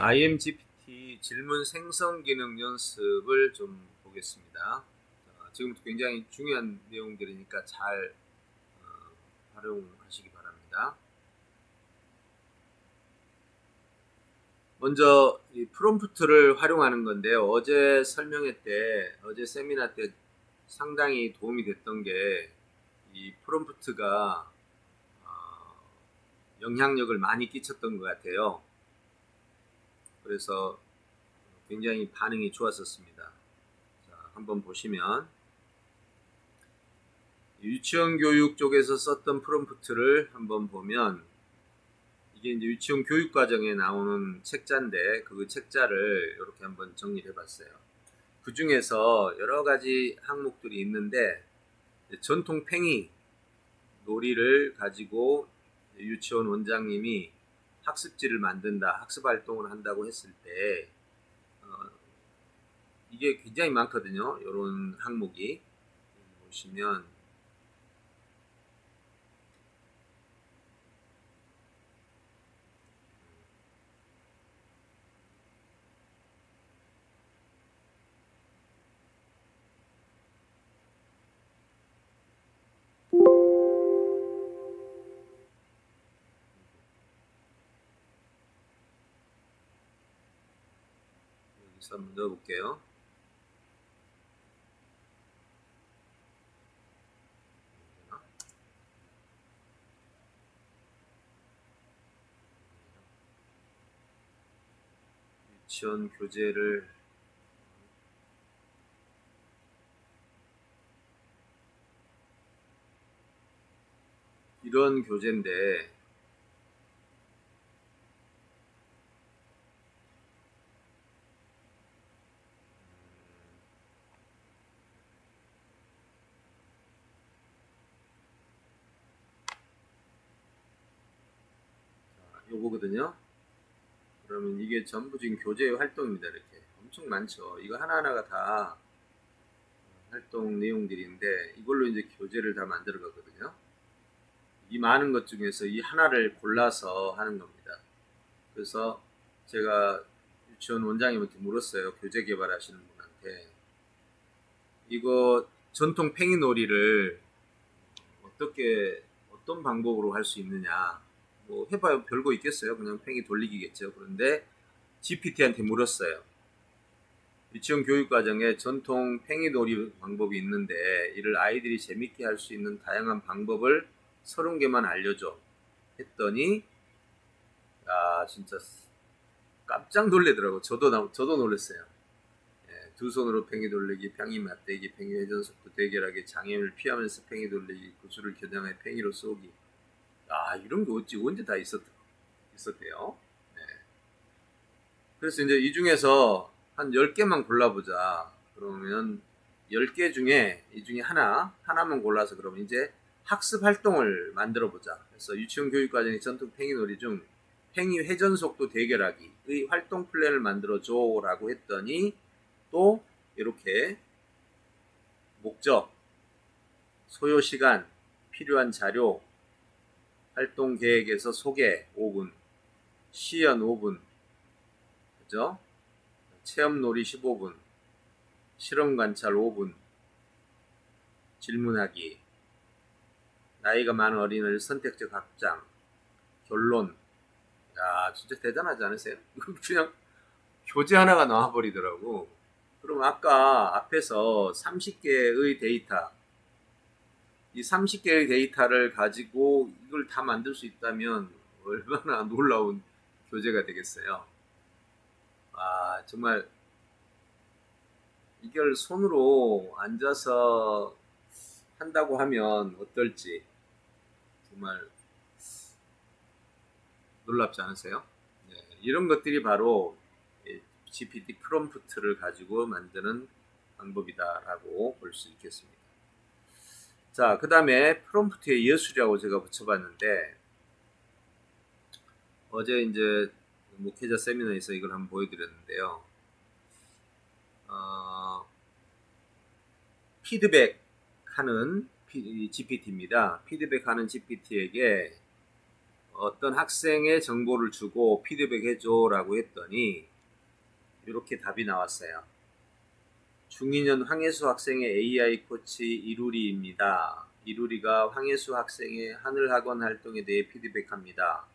IMGPT 질문 생성 기능 연습을 좀 보겠습니다. 어, 지금부터 굉장히 중요한 내용들이니까 잘 어, 활용하시기 바랍니다. 먼저 이 프롬프트를 활용하는 건데요. 어제 설명회 때, 어제 세미나 때 상당히 도움이 됐던 게 이 프롬프트가 어, 영향력을 많이 끼쳤던 것 같아요. 그래서 굉장히 반응이 좋았었습니다. 자, 한번 보시면 유치원 교육 쪽에서 썼던 프롬프트를 한번 보면 이게 이제 유치원 교육 과정에 나오는 책자인데 그 책자를 이렇게 한번 정리해 봤어요. 그 중에서 여러 가지 항목들이 있는데 전통 팽이 놀이를 가지고 유치원 원장님이 학습지를 만든다, 학습 활동을 한다고 했을 때 어, 이게 굉장히 많거든요. 이런 항목이 보시면 여기서 한번 넣어볼게요. 유치원 교재를 이런 교재인데 요거거든요. 그러면 이게 전부 지금 교재 활동입니다. 이렇게 엄청 많죠. 이거 하나하나가 다 활동 내용들인데 이걸로 이제 교재를 다 만들어 가거든요. 이 많은 것 중에서 이 하나를 골라서 하는 겁니다. 그래서 제가 유치원 원장님한테 물었어요. 교재 개발하시는 분한테 이거 전통 팽이놀이를 어떻게 어떤 방법으로 할 수 있느냐 뭐 해봐야 별거 있겠어요. 그냥 팽이 돌리기겠죠. 그런데 GPT한테 물었어요. 유치원 교육 과정에 전통 팽이놀이 방법이 있는데 이를 아이들이 재밌게 할 수 있는 다양한 방법을 서른 개만 알려줘 했더니 아 진짜 깜짝 놀래더라고. 저도 나, 저도 놀랐어요. 예, 두 손으로 팽이 돌리기, 팽이 맞대기, 팽이 회전 속도 대결하기, 장애물 피하면서 팽이 돌리기, 구슬을 겨냥해 팽이로 쏘기. 아 이런 게 어찌 언제 다 있었 있었대요. 네. 그래서 이제 이 중에서 한 10개만 골라보자. 그러면 10개 중에 이 중에 하나 하나만 골라서 그러면 이제 학습 활동을 만들어 보자. 그래서 유치원 교육 과정의 전통 팽이놀이 중 팽이 회전 속도 대결하기의 활동 플랜을 만들어 줘라고 했더니 또 이렇게 목적, 소요 시간, 필요한 자료, 활동 계획에서 소개 5분, 시연 5분, 그죠? 체험 놀이 15분, 실험 관찰 5분, 질문하기, 나이가 많은 어린이를 선택적 확장, 결론. 야, 진짜 대단하지 않으세요? 그냥 교재 하나가 나와버리더라고. 그럼 아까 앞에서 30개의 데이터, 이 30개의 데이터를 가지고 이걸 다 만들 수 있다면 얼마나 놀라운 교재가 되겠어요. 아, 정말 이걸 손으로 앉아서 한다고 하면 어떨지 정말 놀랍지 않으세요? 네, 이런 것들이 바로 GPT 프롬프트를 가지고 만드는 방법이다라고 볼 수 있겠습니다. 자, 그 다음에 프롬프트의 예술이라고 제가 붙여봤는데, 어제 이제 목회자 세미나에서 이걸 한번 보여드렸는데요. 어, 피드백 하는 GPT입니다. 피드백 하는 GPT에게 어떤 학생의 정보를 주고 피드백 해줘라고 했더니 이렇게 답이 나왔어요. 중2년 황혜수 학생의 AI 코치 이루리입니다. 이루리가 황혜수 학생의 하늘학원 활동에 대해 피드백합니다.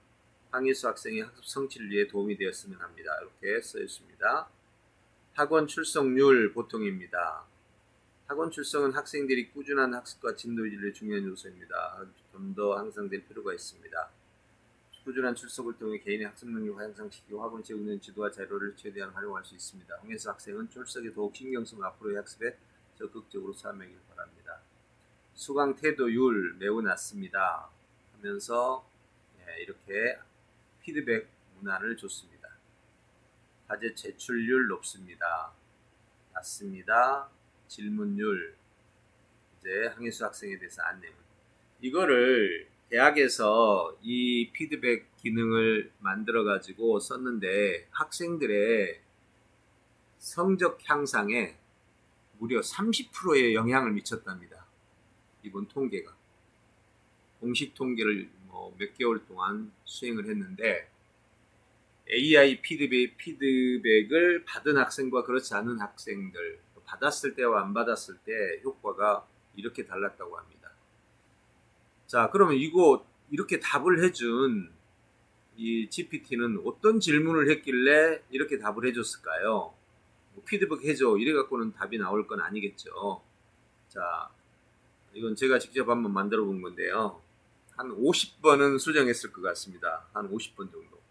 황혜수 학생의 학습 성취를 위해 도움이 되었으면 합니다. 이렇게 써 있습니다. 학원 출석률 보통입니다. 학원 출석은 학생들이 꾸준한 학습과 진도 유지를 중요한 요소입니다. 좀 더 향상될 필요가 있습니다. 꾸준한 출석을 통해 개인의 학습 능력을 향상시키고 학원 제공된 지도와 자료를 최대한 활용할 수 있습니다. 홍혜수 학생은 출석에 더욱 신경 쓰고 앞으로의 학습에 적극적으로 참여하길 바랍니다. 수강 태도율 매우 낮습니다. 하면서 예, 이렇게 피드백 문안을 줬습니다. 과제 제출률 높습니다. 낮습니다. 질문율 이제 항해수 학생에 대해서 안내문 이거를 대학에서 이 피드백 기능을 만들어 가지고 썼는데 학생들의 성적 향상에 무려 30%의 영향을 미쳤답니다. 이번 통계가 공식 통계를 뭐 몇 개월 동안 수행을 했는데 AI 피드백, 피드백을 받은 학생과 그렇지 않은 학생들 받았을 때와 안 받았을 때 효과가 이렇게 달랐다고 합니다. 자, 그러면 이거 이렇게 답을 해준 이 GPT는 어떤 질문을 했길래 이렇게 답을 해줬을까요? 뭐 피드백 해줘 이래 갖고는 답이 나올 건 아니겠죠. 자, 이건 제가 직접 한번 만들어 본 건데요. 한 50번은 수정했을 것 같습니다. 한 50번 정도.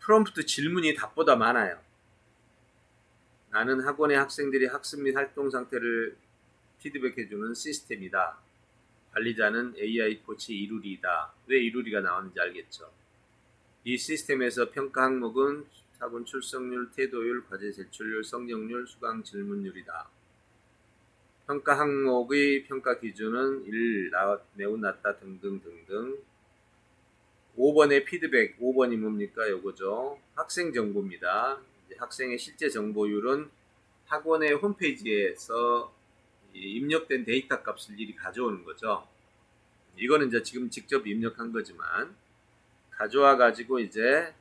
프롬프트 질문이 답보다 많아요. 나는 학원의 학생들이 학습 및 활동 상태를 피드백해주는 시스템이다. 관리자는 AI 코치 이루리다. 왜 이루리가 나왔는지 알겠죠? 이 시스템에서 평가 항목은 학원 출석률, 태도율, 과제 제출률, 성적률, 수강 질문율이다. 평가 항목의 평가 기준은 1, 나, 매우 낮다 등등 등등 5번의 피드백, 5번이 뭡니까? 요거죠. 학생 정보입니다. 학생의 실제 정보율은 학원의 홈페이지에서 입력된 데이터 값을 일이 가져오는 거죠. 이거는 이제 지금 직접 입력한 거지만 가져와 가지고 이제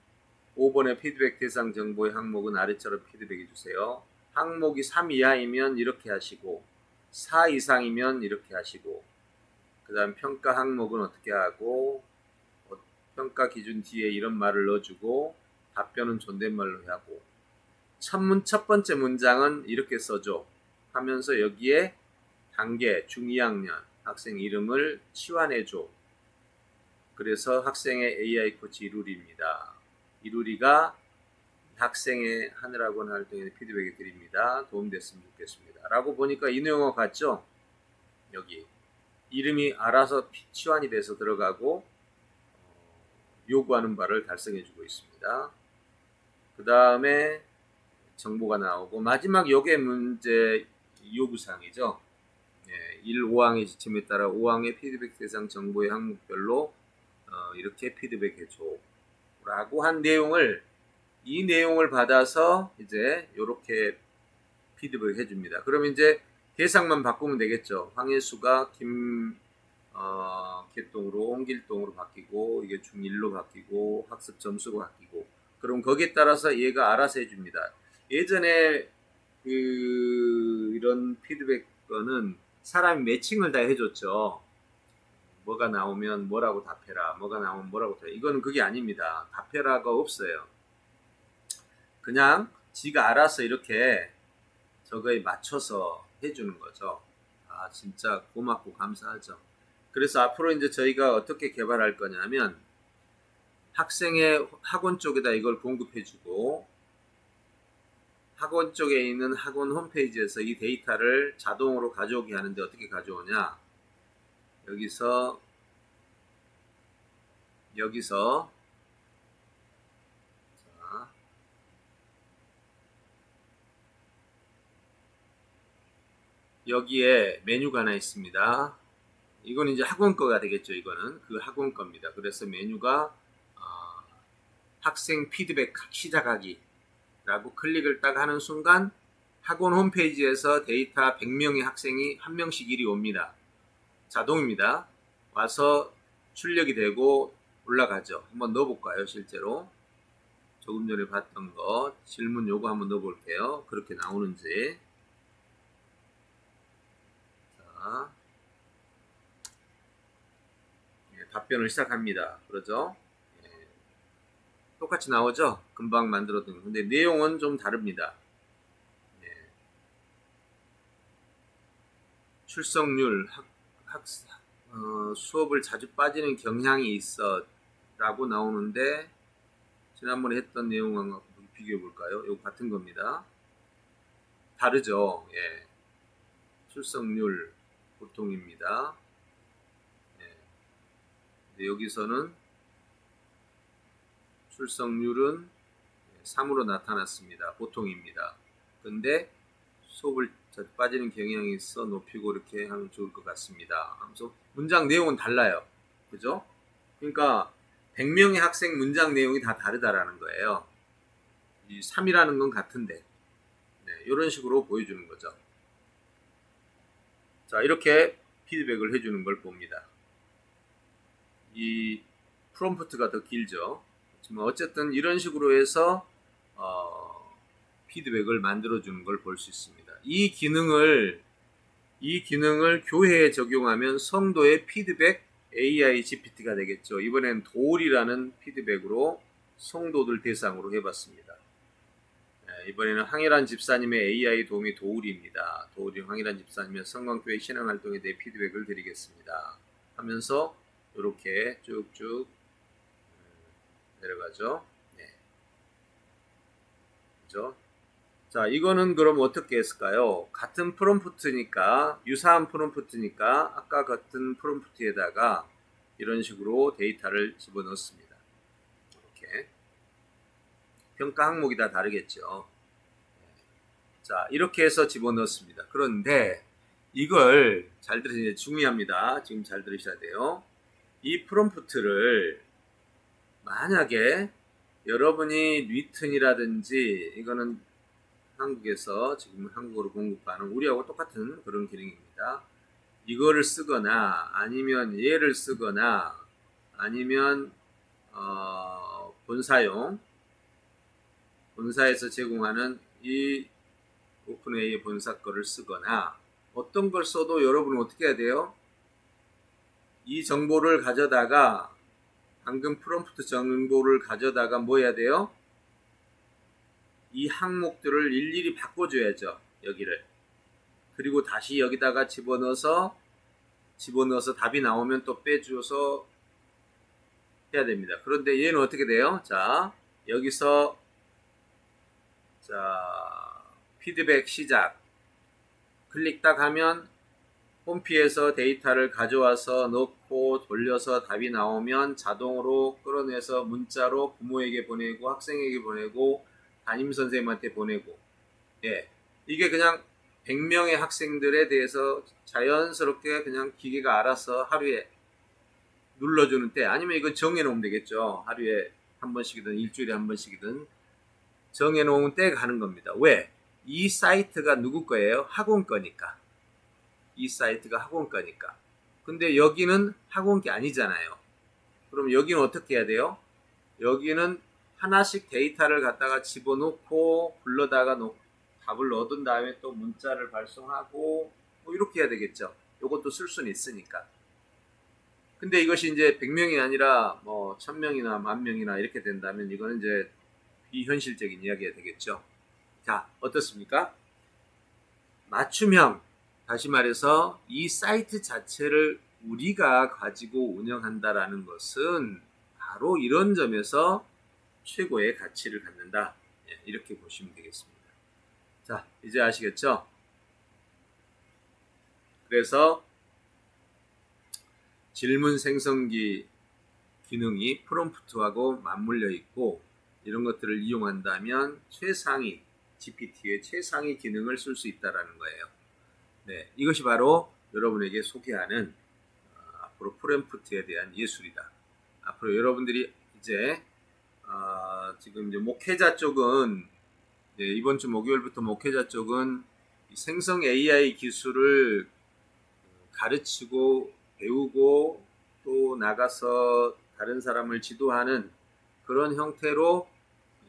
5번의 피드백 대상 정보의 항목은 아래처럼 피드백해 주세요. 항목이 3 이하이면 이렇게 하시고 4 이상이면 이렇게 하시고 그 다음 평가 항목은 어떻게 하고 어, 평가 기준 뒤에 이런 말을 넣어주고 답변은 존댓말로 하고 첫 문 첫 번째 문장은 이렇게 써줘 하면서 여기에 단계 중2학년 학생 이름을 치환해줘. 그래서 학생의 AI 코치 이루리입니다. 이루리가 학생의 하늘학원 활동에 피드백을 드립니다. 도움됐으면 좋겠습니다. 라고 보니까 이 내용과 같죠? 여기 이름이 알아서 치환이 돼서 들어가고 어, 요구하는 바를 달성해주고 있습니다. 그 다음에 정보가 나오고 마지막 요게 문제 요구사항이죠. 예, 1, 5항의 지침에 따라 5항의 피드백 대상 정보의 항목별로 어, 이렇게 피드백해줘 라고 한 내용을 이 내용을 받아서 이제 이렇게 피드백 해줍니다. 그러면 이제 대상만 바꾸면 되겠죠. 황혜수가 김 어, 개똥으로 홍길동으로 바뀌고 이게 중1로 바뀌고 학습 점수가 바뀌고 그럼 거기에 따라서 얘가 알아서 해줍니다. 예전에 그 이런 피드백 거는 사람이 매칭을 다 해줬죠. 뭐가 나오면 뭐라고 답해라. 뭐가 나오면 뭐라고 답해라. 이거는 그게 아닙니다. 답해라가 없어요. 그냥 지가 알아서 이렇게 저거에 맞춰서 해주는 거죠. 아, 진짜 고맙고 감사하죠. 그래서 앞으로 이제 저희가 어떻게 개발할 거냐면 학생의 학원 쪽에다 이걸 공급해주고 학원 쪽에 있는 학원 홈페이지에서 이 데이터를 자동으로 가져오게 하는데 어떻게 가져오냐? 여기서 여기서 자, 여기에 메뉴가 하나 있습니다. 이건 이제 학원 거가 되겠죠. 이거는 그 학원 겁니다. 그래서 메뉴가 어, 학생 피드백 시작하기 라고 클릭을 딱 하는 순간 학원 홈페이지에서 데이터 100명의 학생이 한 명씩 일이 옵니다. 자동입니다. 와서 출력이 되고 올라가죠. 한번 넣어볼까요, 실제로? 조금 전에 봤던 거 질문 요거 한번 넣어볼게요. 그렇게 나오는지. 자, 예, 답변을 시작합니다. 그러죠? 예, 똑같이 나오죠? 금방 만들었던 거. 근데 내용은 좀 다릅니다. 예, 출석률, 학, 학, 어, 수업을 자주 빠지는 경향이 있어 라고 나오는데 지난번에 했던 내용과 비교해 볼까요? 이거 같은 겁니다. 다르죠. 예. 출석률 보통입니다. 예. 근데 여기서는 출석률은 3으로 나타났습니다. 보통입니다. 근데 수업을 빠지는 경향이 있어 높이고 이렇게 하면 좋을 것 같습니다. 하면서 문장 내용은 달라요. 그죠? 그러니까 100명의 학생 문장 내용이 다 다르다라는 거예요. 이 3이라는 건 같은데 네, 이런 식으로 보여주는 거죠. 자 이렇게 피드백을 해주는 걸 봅니다. 이 프롬프트가 더 길죠. 지금 어쨌든 이런 식으로 해서 어, 피드백을 만들어 주는 걸 볼 수 있습니다. 이 기능을 이 기능을 교회에 적용하면 성도의 피드백 AI GPT가 되겠죠. 이번엔 도울이라는 피드백으로 성도들 대상으로 해봤습니다. 네, 이번에는 황일한 집사님의 AI 도움이 도울입니다. 도울이 황일한 집사님의 성광교회 신앙활동에 대해 피드백을 드리겠습니다. 하면서 이렇게 쭉쭉 내려가죠. 네. 그죠? 자, 이거는 그럼 어떻게 했을까요? 같은 프롬프트니까, 유사한 프롬프트니까, 아까 같은 프롬프트에다가 이런 식으로 데이터를 집어넣습니다. 이렇게. 평가 항목이 다 다르겠죠. 자, 이렇게 해서 집어넣습니다. 그런데 이걸 잘 들으시면 중요합니다. 지금 잘 들으셔야 돼요. 이 프롬프트를 만약에 여러분이 리튼이라든지 이거는 한국에서 지금 한국어로 공급하는 우리하고 똑같은 그런 기능입니다. 이거를 쓰거나 아니면 얘를 쓰거나 아니면 어, 본사용 본사에서 제공하는 이 오픈AI 본사 거를 쓰거나 어떤 걸 써도 여러분은 어떻게 해야 돼요? 이 정보를 가져다가 방금 프롬프트 정보를 가져다가 뭐 해야 돼요? 이 항목들을 일일이 바꿔줘야죠. 여기를. 그리고 다시 여기다가 집어넣어서 집어넣어서 답이 나오면 또 빼줘서 해야 됩니다. 그런데 얘는 어떻게 돼요? 자, 여기서 자, 피드백 시작. 클릭 딱 하면 홈피에서 데이터를 가져와서 넣고 돌려서 답이 나오면 자동으로 끌어내서 문자로 부모에게 보내고 학생에게 보내고 담임 선생님한테 보내고. 예. 이게 그냥 100명의 학생들에 대해서 자연스럽게 그냥 기계가 알아서 하루에 눌러주는 때 아니면 이건 정해놓으면 되겠죠. 하루에 한 번씩이든 일주일에 한 번씩이든 정해놓은 때 가는 겁니다. 왜? 이 사이트가 누구 거예요? 학원 거니까 이 사이트가 학원 거니까 근데 여기는 학원 게 아니잖아요 그럼 여기는 어떻게 해야 돼요? 여기는 하나씩 데이터를 갖다가 집어넣고 불러다가 놓, 답을 얻은 다음에 또 문자를 발송하고 뭐 이렇게 해야 되겠죠. 이것도 쓸 수는 있으니까. 근데 이것이 이제 100명이 아니라 뭐 1000명이나 만 명이나 이렇게 된다면 이거는 이제 비현실적인 이야기가 되겠죠. 자, 어떻습니까? 맞춤형 다시 말해서 이 사이트 자체를 우리가 가지고 운영한다라는 것은 바로 이런 점에서 최고의 가치를 갖는다. 예, 이렇게 보시면 되겠습니다. 자, 이제 아시겠죠? 그래서 질문 생성기 기능이 프롬프트하고 맞물려 있고 이런 것들을 이용한다면 최상위 GPT의 최상위 기능을 쓸 수 있다라는 거예요. 네, 이것이 바로 여러분에게 소개하는 어, 앞으로 프롬프트에 대한 예술이다. 앞으로 여러분들이 이제 아, 지금 이제 목회자 쪽은 네, 이번 주 목요일부터 목회자 쪽은 생성 AI 기술을 가르치고 배우고 또 나가서 다른 사람을 지도하는 그런 형태로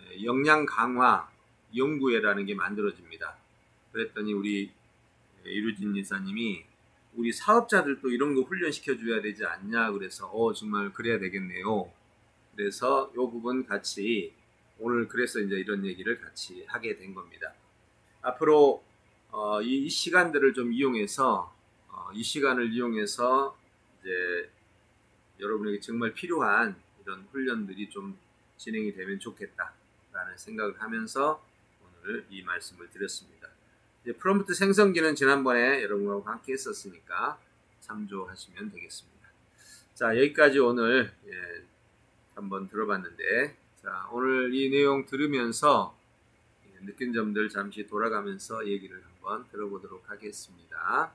예, 역량 강화 연구회라는 게 만들어집니다. 그랬더니 우리 예, 이루진 이사님이 우리 사업자들도 이런 거 훈련시켜 줘야 되지 않냐 그래서 어 정말 그래야 되겠네요. 그래서 요 부분 같이 오늘 그래서 이제 이런 얘기를 같이 하게 된 겁니다. 앞으로 어, 이, 이 시간들을 좀 이용해서 어, 이 시간을 이용해서 이제 여러분에게 정말 필요한 이런 훈련들이 좀 진행이 되면 좋겠다라는 생각을 하면서 오늘 이 말씀을 드렸습니다. 프롬프트 생성기는 지난번에 여러분하고 함께 했었으니까 참조하시면 되겠습니다. 자 여기까지 오늘 예, 한번 들어봤는데 자 오늘 이 내용 들으면서 예, 느낀 점들 잠시 돌아가면서 얘기를 한번 들어보도록 하겠습니다.